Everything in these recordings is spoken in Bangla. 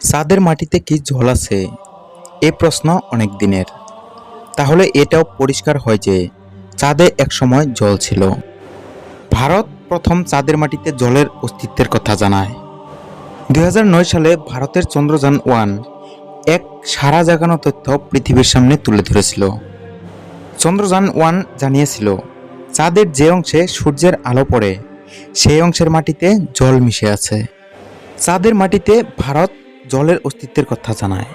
চাঁদের মাটিতে কি জল আছে? এ প্রশ্ন অনেক দিনের। তাহলে এটাও পরিষ্কার হয় যে চাঁদে একসময় জল ছিল। ভারত প্রথম চাঁদের মাটিতে জলের অস্তিত্বের কথা জানায়। দু হাজার নয় সালে ভারতের চন্দ্রযান ওয়ান এক সারা জাগানো তথ্য পৃথিবীর সামনে তুলে ধরেছিল। চন্দ্রযান ওয়ান জানিয়েছিল, চাঁদের যে অংশে সূর্যের আলো পড়ে, সেই অংশের মাটিতে জল মিশে আছে। চাঁদের মাটিতে ভারত জলের অস্তিত্বের কথা জানায়।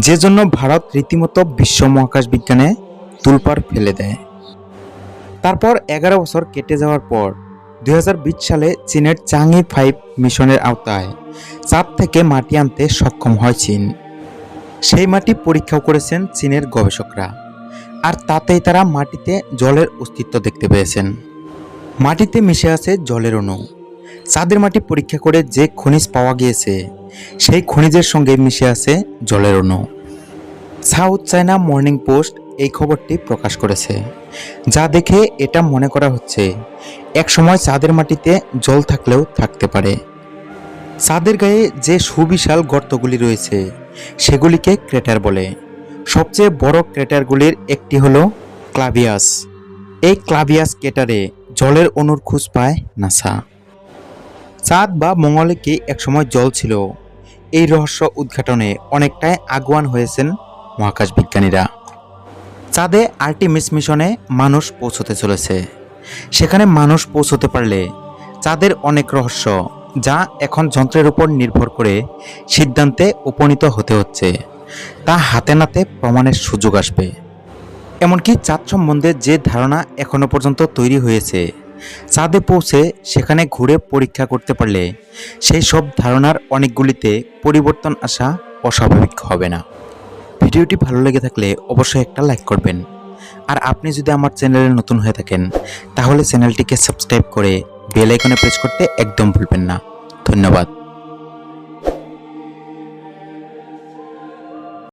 যে জন্য ভারত রীতিমতো বিশ্ব মহাকাশ বিজ্ঞানে তুলপার ফেলে দেয়। তারপর এগারো বছর কেটে যাওয়ার পর দু হাজার বিশ সালে চীনের চাঙি ফাইভ মিশনের আওতায় চাঁদ থেকে মাটি আনতে সক্ষম হয় চীন। সেই মাটি পরীক্ষাও করেছেন চীনের গবেষকরা। আর তাতেই তারা মাটিতে জলের অস্তিত্ব দেখতে পেয়েছেন। মাটিতে মিশে আছে জলের অণু। চাঁদের মাটি পরীক্ষা করে যে খনিজ পাওয়া গিয়েছে সেই খনিজের সঙ্গে মিশে আছে জলের অণু। সাউথ চায়না মর্নিং পোস্ট এই খবরটি প্রকাশ করেছে। যা দেখে এটা মনে করা হচ্ছে একসময় চাঁদের মাটিতে জল থাকলেও থাকতে পারে। চাঁদের গায়ে যে সুবিশাল গর্তগুলি রয়েছে, সেগুলিকে ক্রেটার বলে। সবচেয়ে বড় ক্রেটারগুলির একটি হলো ক্লাভিয়াস। এই ক্লাভিয়াস ক্রেটারে জলের অণুর খোঁজ পায় নাসা। চাঁদ বা মঙ্গলে কি একসময় জল ছিল? এই রহস্য উদ্ঘাটনে অনেকটাই আগুয়ান হয়েছেন মহাকাশ বিজ্ঞানীরা। চাঁদে আর্টিমিস মিশনে মানুষ পৌঁছতে চলেছে। সেখানে মানুষ পৌঁছতে পারলে চাঁদের অনেক রহস্য যা এখন যন্ত্রের উপর নির্ভর করে সিদ্ধান্তে উপনীত হতে হচ্ছে। তা হাতে নাতে প্রমাণের সুযোগ আসবে। এমনকি চাঁদ সম্বন্ধে যে ধারণা এখনও পর্যন্ত তৈরি হয়েছে চাঁদে পৌঁছে সেখানে ঘুরে পরীক্ষা করতে পারলে সেই সব ধারণার অনেকগুলিতে পরিবর্তন আসা অস্বাভাবিক হবে না। ভিডিওটি ভালো লেগে থাকলে অবশ্যই একটা লাইক করবেন। আর আপনি যদি আমার চ্যানেলে নতুন হয়ে থাকেন, তাহলে চ্যানেলটিকে সাবস্ক্রাইব করে বেল আইকনে প্রেস করতে একদম ভুলবেন না। ধন্যবাদ।